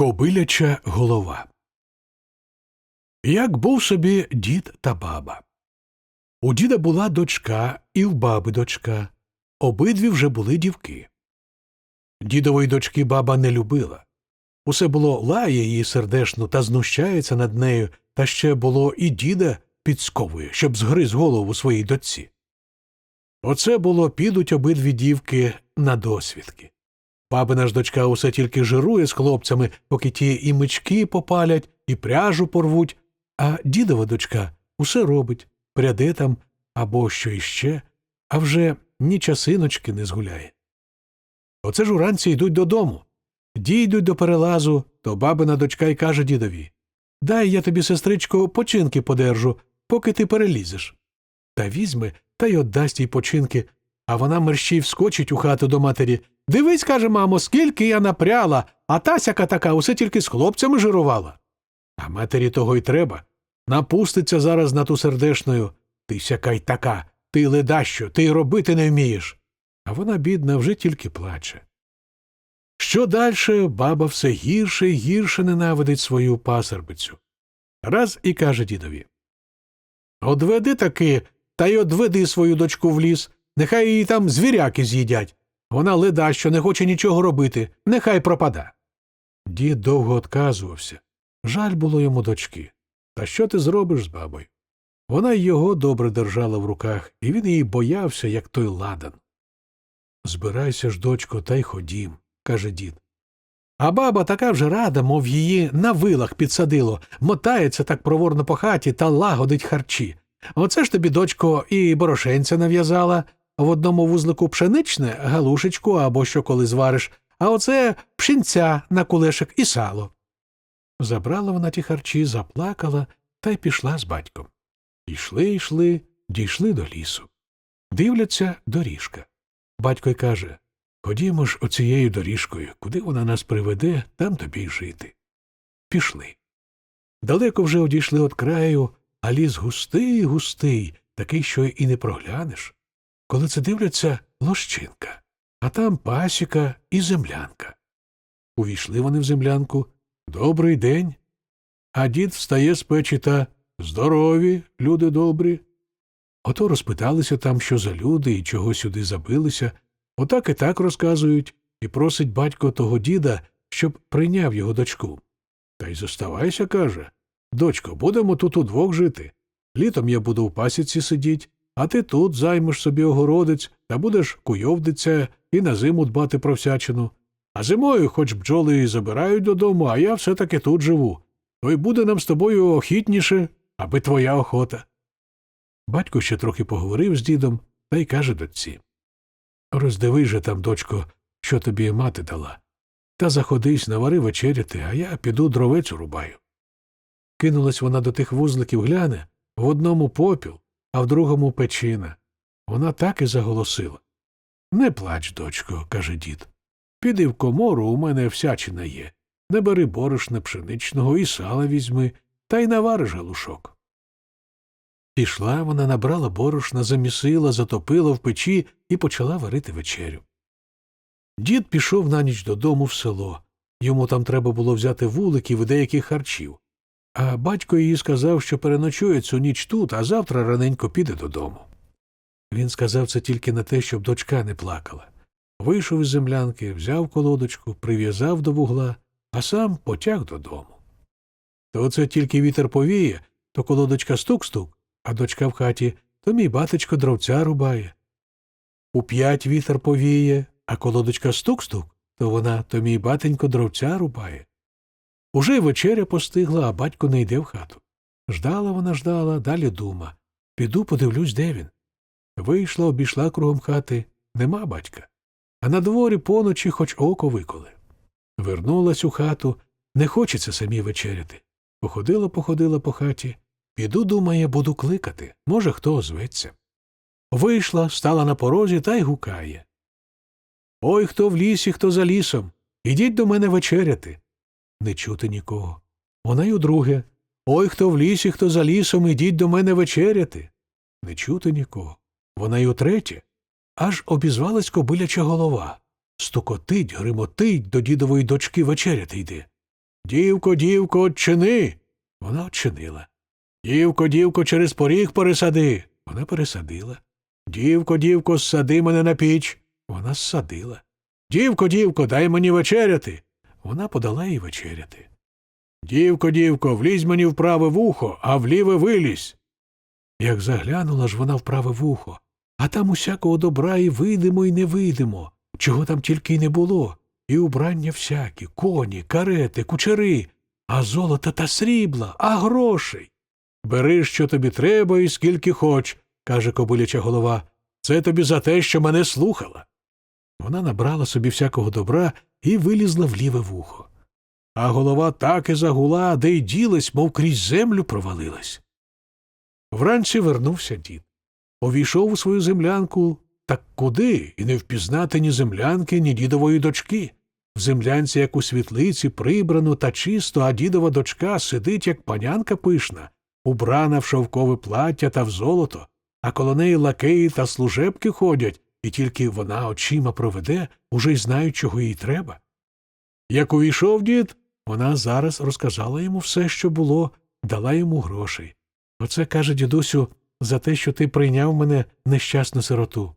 Кобиляча голова. Як був собі дід та баба. У діда була дочка і в баби дочка. Обидві вже були дівки. Дідової дочки баба не любила. Усе було лає її сердешно та знущається над нею, та ще було і діда підсковує, щоб згриз голову своїй дочці. Оце було підуть обидві дівки на досвідки. Бабина ж дочка усе тільки жирує з хлопцями, поки ті і мички попалять, і пряжу порвуть, а дідова дочка усе робить, пряде там або що іще, а вже ні часиночки не згуляє. Оце ж уранці йдуть додому. Дійдуть до перелазу, то бабина дочка й каже дідові Дай я тобі, сестричко, починки подержу, поки ти перелізеш. Та візьме та й отдасть їй починки, а вона мерщій вскочить у хату до матері. Дивись, каже, мамо, скільки я напряла, а тасяка така усе тільки з хлопцями жирувала. А матері того й треба. Напуститься зараз на ту сердешною. Ти сяка й така, ти ледащо, ти й робити не вмієш. А вона, бідна, вже тільки плаче. Що дальше баба все гірше й гірше ненавидить свою пасербицю. Раз і каже дідові Одведи таки, та й одведи свою дочку в ліс, нехай її там звіряки з'їдять. Вона леда, що не хоче нічого робити, нехай пропада. Дід довго отказувався. Жаль було йому дочки. Та що ти зробиш з бабою? Вона його добре держала в руках, і він її боявся, як той ладан. Збирайся ж, дочко, та й ходім, каже дід. А баба така вже рада, мов її на вилах підсадило, мотається так проворно по хаті та лагодить харчі. Оце ж тобі, дочко, і борошенця нав'язала, в одному вузлику пшеничне, галушечку або що коли звариш, а оце пшінця на кулешик і сало. Забрала вона ті харчі, заплакала та й пішла з батьком. Йшли, йшли, дійшли до лісу. Дивляться доріжка. Батько й каже Ходімо ж оцією доріжкою, куди вона нас приведе, там тобі й жити. Пішли. Далеко вже одійшли від краю, а ліс густий, густий, такий, що і не проглянеш. Коли це дивляться лощинка, а там пасіка і землянка. Увійшли вони в землянку. Добрий день. А дід встає з печі та здорові, люди добрі. Ото розпиталися там, що за люди і чого сюди забилися. Отак і так розказують, і просить батько того діда, щоб прийняв його дочку. Та й зоставайся, каже. Дочко, будемо тут удвох жити. Літом я буду в пасіці сидіть, а ти тут займеш собі огородець та будеш куйовдиться і на зиму дбати про всячину. А зимою, хоч бджоли і забирають додому, а я все таки тут живу. То й буде нам з тобою охітніше, аби твоя охота. Батько ще трохи поговорив з дідом та й каже дочці Роздивись же там, дочко, що тобі мати дала. Та заходись, навари вечеряти, а я піду дровець урубаю. Кинулась вона до тих вузликів, гляне в одному попіл, а в другому печина. Вона так і заголосила. Не плач, дочко, каже дід. Піди в комору, у мене всячина є. Не бери борошна пшеничного і сала візьми, та й навариш галушок. Пішла вона, набрала борошна, замісила, затопила в печі і почала варити вечерю. Дід пішов на ніч додому в село. Йому там треба було взяти вуликів і деяких харчів. А батько їй сказав, що переночує цю ніч тут, а завтра раненько піде додому. Він сказав це тільки на те, щоб дочка не плакала. Вийшов із землянки, взяв колодочку, прив'язав до вугла, а сам потяг додому. То оце тільки вітер повіє, то колодочка стук-стук, а дочка в хаті, то мій батечко дровця рубає. У п'ять вітер повіє, а колодочка стук-стук, то вона то мій батенько дровця рубає. Уже й вечеря постигла, а батько не йде в хату. Ждала вона ждала, далі дума. Піду подивлюсь, де він. Вийшла, обійшла кругом хати. Нема батька. А на дворі поночі хоч око виколи. Вернулась у хату, не хочеться самі вечеряти. Походила, походила по хаті. Піду, думає, буду кликати. Може, хто озветься. Вийшла, стала на порозі та й гукає. Ой, хто в лісі, хто за лісом. Ідіть до мене вечеряти. Не чути нікого. Вона й удруге. Ой, хто в лісі, хто за лісом, ідіть до мене вечеряти. Не чути нікого. Вона й утретє. Аж обізвалась кобиляча голова. Стукотить, гримотить, до дідової дочки вечеряти йде. Дівко, дівко, odчини. Вона odчинила. Дівко, дівко, через поріг пересади. Вона пересадила. Дівко, дівко, ссади мене на піч. Вона ссадила. Дівко, дівко, дай мені вечеряти. Вона подала їй вечеряти. Дівко, дівко, влізь мені в праве вухо, а в ліве вилізь. Як заглянула ж вона в праве вухо, а там усякого добра і видимо, і не видимо, чого там тільки й не було, і убрання всякі, коні, карети, кучери, а золота та срібла, а грошей. Бери, що тобі треба, і скільки хоч, каже кобиляча голова. Це тобі за те, що мене слухала. Вона набрала собі всякого добра і вилізла в ліве вухо. А голова так і загула, де й ділась, мов крізь землю провалилась. Вранці вернувся дід. Увійшов у свою землянку, так куди і не впізнати ні землянки, ні дідової дочки. В землянці, як у світлиці, прибрано та чисто, а дідова дочка сидить, як панянка пишна, убрана в шовкове плаття та в золото, а коло неї лакеї та служебки ходять, і тільки вона очима проведе, уже й знають, чого їй треба. Як увійшов дід, вона зараз розказала йому все, що було, дала йому грошей. Оце каже дідусю за те, що ти прийняв мене нещасну сироту.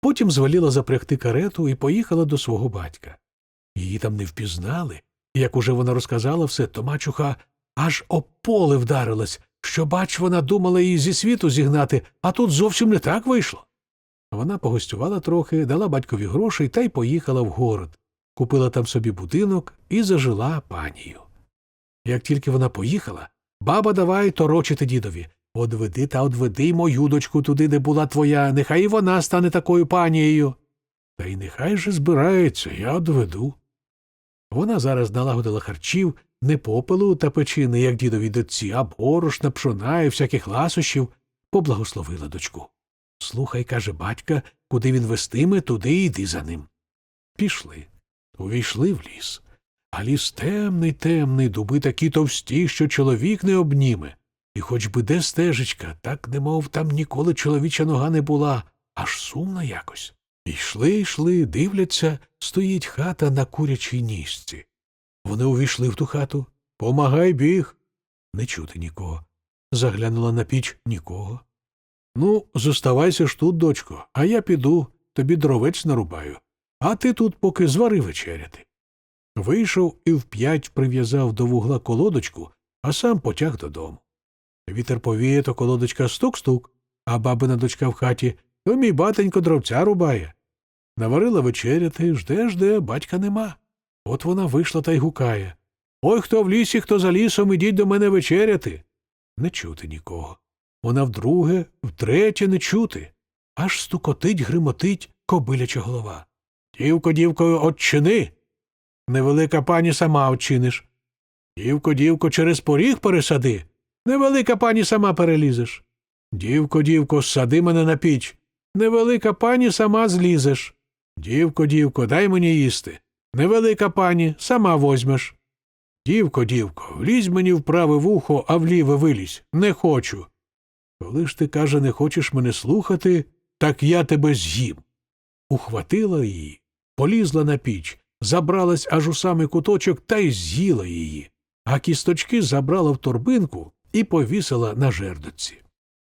Потім звеліла запрягти карету і поїхала до свого батька. Її там не впізнали, і як уже вона розказала все, то мачуха аж об поле вдарилась, що, бач, вона думала її зі світу зігнати, а тут зовсім не так вийшло. Вона погостювала трохи, дала батькові грошей та й поїхала в город, купила там собі будинок і зажила панію. Як тільки вона поїхала, баба давай торочити дідові. Одведи та одведи мою дочку туди, де була твоя, нехай і вона стане такою панією. Та й нехай же збирається, я одведу. Вона зараз налагодила харчів, не попелу та печини, як дідові дочці, а борошна, пшона і всяких ласощів, поблагословила дочку. Слухай, каже батька, куди він вестиме, туди йди за ним. Пішли. Увійшли в ліс. А ліс темний, темний, дуби такі товсті, що чоловік не обніме. І хоч би де стежечка, так немов там ніколи чоловіча нога не була, аж сумно якось. Йшли, йшли, дивляться, стоїть хата на курячій ніжці. Вони увійшли в ту хату. Помагай біг. Не чути нікого. Заглянула на піч нікого. Ну, зоставайся ж тут, дочко, а я піду, тобі дровець нарубаю. А ти тут поки звари вечеряти. Вийшов і вп'ять прив'язав до вугла колодочку, а сам потяг додому. Вітер повіє, то колодочка стук-стук, а бабина дочка в хаті, то мій батенько дровця рубає. Наварила вечеряти, жде, жде, батька нема. От вона вийшла та й гукає. Ой, хто в лісі, хто за лісом, ідіть до мене вечеряти. Не чути нікого. Вона вдруге, втретє не чути. Аж стукотить, гримотить кобиляча голова. Дівко, дівко, отчини. Невелика пані сама очиниш. Дівко, дівко, через поріг пересади. Невелика пані сама перелізеш. Дівко, дівко, сади мене на піч. Невелика пані сама злізеш. Дівко, дівко, дай мені їсти. Невелика пані, сама возьмеш. Дівко, дівко, влізь мені в праве вухо, а в ліве вилізь. Не хочу. Коли ж ти, каже, не хочеш мене слухати, так я тебе з'їм. Ухватила її, полізла на піч, забралась аж у самий куточок та й з'їла її, а кісточки забрала в торбинку і повісила на жердоці.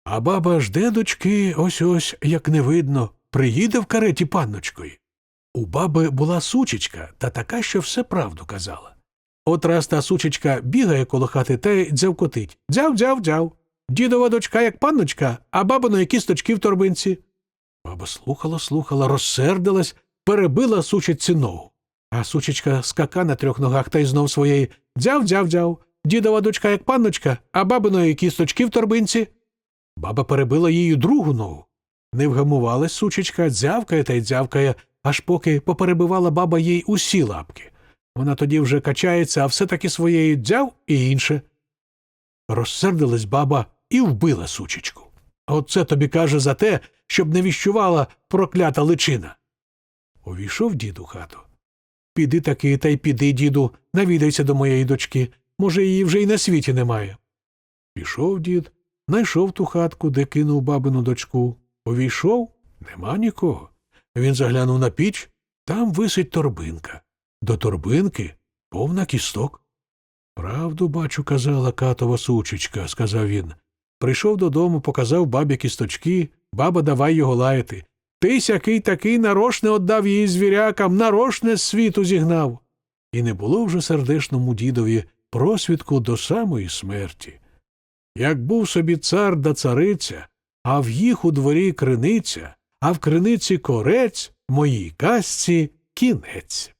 А баба жде дочки, ось ось, як не видно, приїде в кареті панночкою. У баби була сучечка та така, що все правду казала. От раз та сучечка бігає коло хати та й дзявкотить. Дзяв, дзяв, дзяв. Дідова дочка, як панночка, а бабиної кісточки в торбинці. Баба слухала, слухала, розсердилась, перебила сучечці ногу. А сучечка скака на трьох ногах та й знов своєї дзяв, дзяв, дзяв. Дідова дочка, як панночка, а бабиної кісточки в торбинці. Баба перебила її другу ногу. Не вгамувалась сучечка, дзявкає та й дзявкає, аж поки поперебивала баба їй усі лапки. Вона тоді вже качається, а все таки своєї дзяв і інше. Розсердилась баба і вбила сучечку. Оце тобі каже за те, щоб не віщувала проклята личина. Увійшов дід у хату. Піди таки та й піди, діду, навідайся до моєї дочки. Може, її вже й на світі немає. Пішов дід, найшов ту хатку, де кинув бабину дочку. Увійшов нема нікого. Він заглянув на піч, там висить торбинка. До торбинки Повна кісток. Правду, бачу, казала катова сучечка, сказав він. Прийшов додому, показав бабі кісточки, баба давай його лаяти. Ти сякий такий нарошне отдав її звірякам, нарошне світу зігнав. І не було вже сердешному дідові просвідку до самої смерті. Як був собі цар да цариця, а в їх у дворі криниця, а в криниці корець, моїй казці кінець.